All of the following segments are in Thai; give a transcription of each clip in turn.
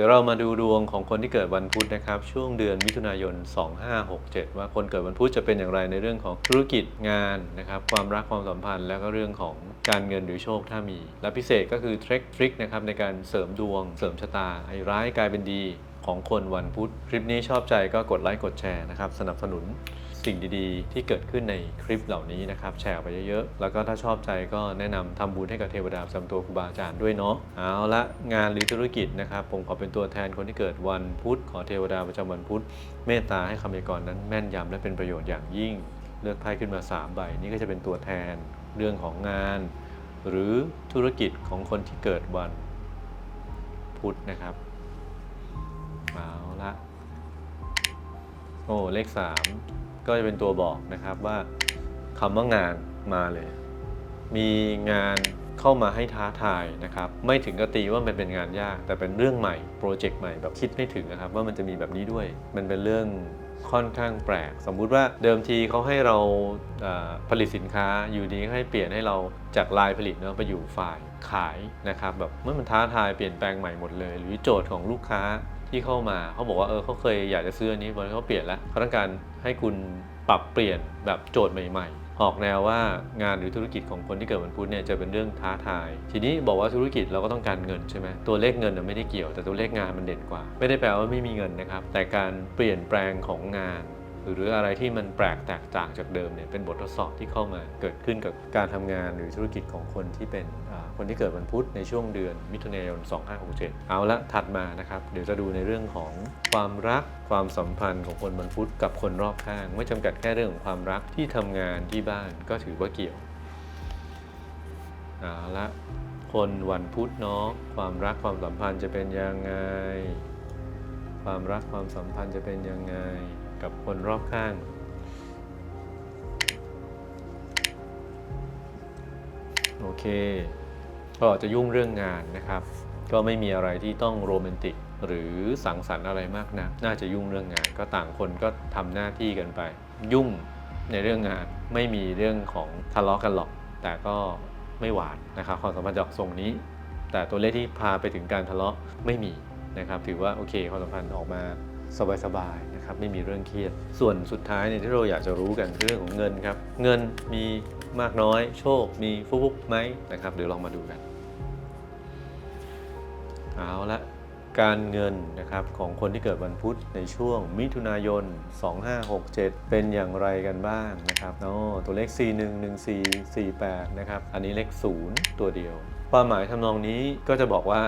ดี๋ยวเรามาดูดวงของคนที่เกิดวันพุธนะครับ ช่วงเดือนมิถุนายน 2567 ว่าคนเกิดวันพุธจะเป็นอย่างไรในเรื่องของธุรกิจงานนะครับความรักความสัมพันธ์ แล้วก็เรื่องของการเงินหรือโชคถ้ามี และพิเศษก็คือเทคทริคนะครับในการเสริมดวง เสริมชะตาไอ้ร้ายกลายเป็นดีของคนวันพุธคลิปนี้ชอบใจก็กดไลค์กดแชร์นะครับสนับสนุน สิ่งดีๆ ที่เกิดขึ้นในคลิปเหล่านี้นะครับ แชร์ออกไปเยอะๆ แล้วก็ถ้าชอบใจก็แนะนำทำบุญให้กับเทวดาประจำตัวครูบาอาจารย์ด้วยเนาะเอาละงานหรือธุรกิจนะครับ ผมขอเป็นตัวแทนคนที่เกิดวันพุธขอเทวดาประจำวันพุธเมตตาให้คำพยากรณ์นั้นแม่นยำและเป็นประโยชน์อย่างยิ่ง เลือกไพ่ขึ้นมา3ใบนี่ก็จะเป็นตัวแทนเรื่องของงาน หรือธุรกิจของคนที่เกิดวันพุธนะครับเอาละโอ้ เลข 3 ก็จะเป็นตัวบอกนะครับว่าคำว่างานมาเลย มีงานเข้ามาให้ท้าทายนะครับ ไม่ถึงกับตีว่ามันเป็นงานยาก แต่เป็นเรื่องใหม่โปรเจกต์ใหม่แบบคิดไม่ถึงนะครับ ว่ามันจะมีแบบนี้ด้วย มันเป็นเรื่องค่อนข้างแปลก สมมุติว่าเดิมทีเขาให้เราผลิตสินค้าอยู่ดีให้เปลี่ยนให้เราจากลายผลิตเนาะไปอยู่ฝ่ายขายนะครับแบบเมื่อมันท้าทายเปลี่ยนแปลงใหม่หมดเลย หรือโจทย์ของลูกค้า ที่เข้ามาเขาบอกว่าเออเขาเคยอยากจะซื้ออันนี้มันเขาเปลี่ยนแล้วเขาต้องการให้คุณปรับเปลี่ยนแบบโจทย์ใหม่ ๆ ออกแนวว่างานหรือธุรกิจของคนที่เกิดวันพุธเนี่ยจะเป็นเรื่องท้าทาย ทีนี้บอกว่าธุรกิจเราก็ต้องการเงินใช่ไหมตัวเลขเงินไม่ได้เกี่ยวแต่ตัวเลขงานมันเด่นกว่า ไม่ได้แปลว่าไม่มีเงินนะครับแต่การเปลี่ยนแปลงของงาน หรืออะไรที่มันแปลกแตกต่างจากเดิมเนี่ยเป็นบททดสอบที่เข้ามาเกิดขึ้นกับการทำงานหรือธุรกิจของคนที่เป็นคนที่เกิดวันพุธในช่วงเดือนมิถุนายน 2567 เอาละถัดมานะครับ เดี๋ยวจะดูในเรื่องของความรักความสัมพันธ์ของคนวันพุธกับคนรอบข้าง ไม่จำกัดแค่เรื่องของความรักที่ทำงานที่บ้านก็ถือว่าเกี่ยวเอาละคนวันพุธเนาะความรักความสัมพันธ์จะเป็นยังไง ความรักความสัมพันธ์จะเป็นยังไง กับคนรอบข้าง โอเค ก็จะยุ่งเรื่องงานนะครับ ก็ไม่มีอะไรที่ต้องโรแมนติกหรือสังสรรค์อะไรมากนะักน่าจะยุ่งเรื่องงาน ก็ต่างคนก็ทำหน้าที่กันไป ยุ่งในเรื่องงานไม่มีเรื่องของทะเลาะกันหรอก แต่ก็ไม่หวานนะครับความสัมพันธ์จะออกทรงนี้ แต่ตัวเลขที่พาไปถึงการทะเลาะไม่มีนะครับ ถือว่าโอเคความสัมพันธ์ออกมา สบายๆนะครับไม่มีเรื่องเครียด ส่วนสุดท้ายเนี่ยที่เราอยากจะรู้กันคือเรื่องของเงินครับ เงินมีมากน้อย โชค มีฟุกๆไหมนะครับเดี๋ยวลองมาดูกันเอาละการเงินนะครับของคนที่เกิดวันพุธในช่วงมิถุนายน 2567 เป็นอย่างไรกันบ้างนะครับโอ้ตัวเลข 411448 นะครับ อันนี้เลข 0 ตัวเดียว ความหมายทำนองนี้ก็จะบอกว่า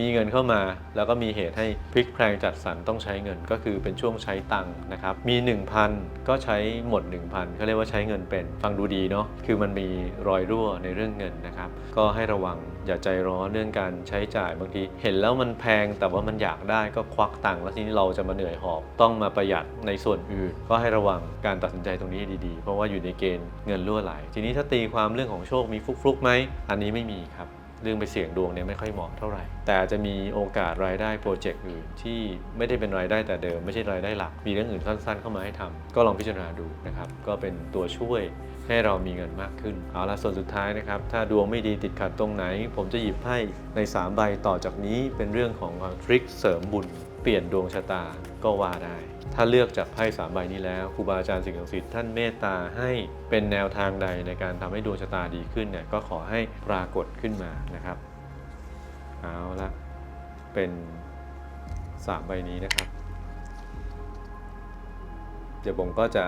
มีเงินเข้ามา แล้วก็มีเหตุให้พลิกแพลงจัดสรรต้องใช้เงินก็คือเป็นช่วงใช้ตังค์นะครับมี 1,000 ก็ใช้หมด 1,000เขาเรียกว่าใช้เงินเป็นฟังดูดีเนาะคือมันมีรอยรั่วในเรื่องเงินนะครับก็ให้ระวังอย่าใจร้อนเรื่องการใช้จ่ายบางที เห็นแล้วมันแพงแต่ว่ามันอยากได้ก็ควักตังค์แล้วทีนี้เราจะมาเหนื่อยหอบต้องมาประหยัดในส่วนอื่น ก็ให้ระวังการตัดสินใจตรงนี้ให้ดีๆ เพราะว่าอยู่ในเกณฑ์เงินรั่วไหล ทีนี้ถ้าตีความเรื่องของโชคมีฟลุกๆไหมอันนี้ไม่มีครับ เรื่องไปเสี่ยงดวงเนี่ยไม่ค่อยเหมาะเท่าไหร่ แต่จะมีโอกาสรายได้โปรเจกต์อื่นที่ไม่ได้เป็นรายได้แต่เดิม ไม่ใช่รายได้หลัก มีเรื่องอื่นสั้นๆ เข้ามาให้ทำก็ลองพิจารณาดูนะครับ ก็เป็นตัวช่วยให้เรามีเงินมากขึ้น เอาละส่วนสุดท้ายนะครับ ถ้าดวงไม่ดีติดขัดตรงไหน ผมจะหยิบให้ใน3ใบต่อจากนี้เป็นเรื่องของทริคเสริมบุญ เปลี่ยนดวงชะตาก็ว่าได้ ถ้าเลือกจากไพ่สามใบนี้แล้วครูบาอาจารย์สิ่งศักดิ์สิทธิ์ท่านเมตตาให้เป็นแนวทางใดในการทำให้ดวงชะตาดีขึ้นเนี่ยก็ขอให้ปรากฏขึ้นมานะครับ เอาละเป็น3ใบนี้นะครับ เดี๋ยวผมก็จะ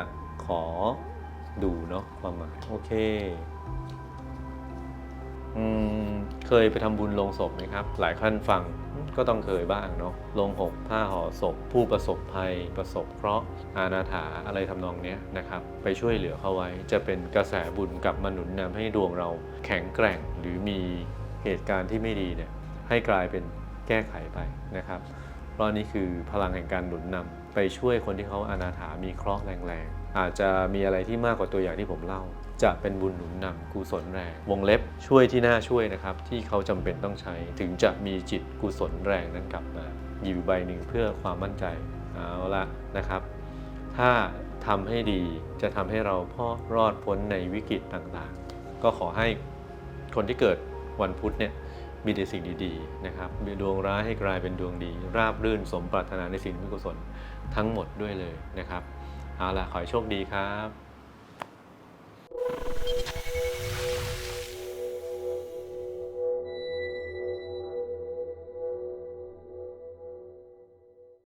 ขอดูเนาะความหมายโอเค เคยไปทำบุญลงศพไหมครับ หลายท่านฟังก็ต้องเคยบ้างเนาะลงหกผ้าห่อศพ ผู้ประสบภัย ประสบเคราะห์อาณาถาอะไรทำนองนี้นะครับ ไปช่วยเหลือเขาไว้ จะเป็นกระแสบุญกลับมาหนุนนำให้ดวงเราแข็งแกร่งหรือมีเหตุการณ์ที่ไม่ดีเนี่ยให้กลายเป็นแก้ไขไปนะครับ เพราะนี่คือพลังแห่งการหนุนนำไปช่วยคนที่เขาอนาถามีเคราะห์แรงๆ อาจจะมีอะไรที่มากกว่าตัวอย่างที่ผมเล่า จะเป็นบุญหนุนนำกุศลแรง วงเล็บช่วยที่น่าช่วยนะครับ ที่เขาจำเป็นต้องใช้ ถึงจะมีจิตกุศลแรงนั้นกลับมาหยิบใบหนึ่งเพื่อความมั่นใจเอาละนะครับ ถ้าทำให้ดีจะทำให้เราพ่อรอดพ้นในวิกฤตต่างๆ ก็ขอให้คนที่เกิดวันพุธเนี่ยมีแต่สิ่งดีๆนะครับมีดวงร้ายให้กลายเป็นดวงดี ราบรื่นสมปรารถนาในสิ่งมิตกุศลทั้งหมดด้วยเลยนะครับ เอาล่ะขอให้โชคดีครับ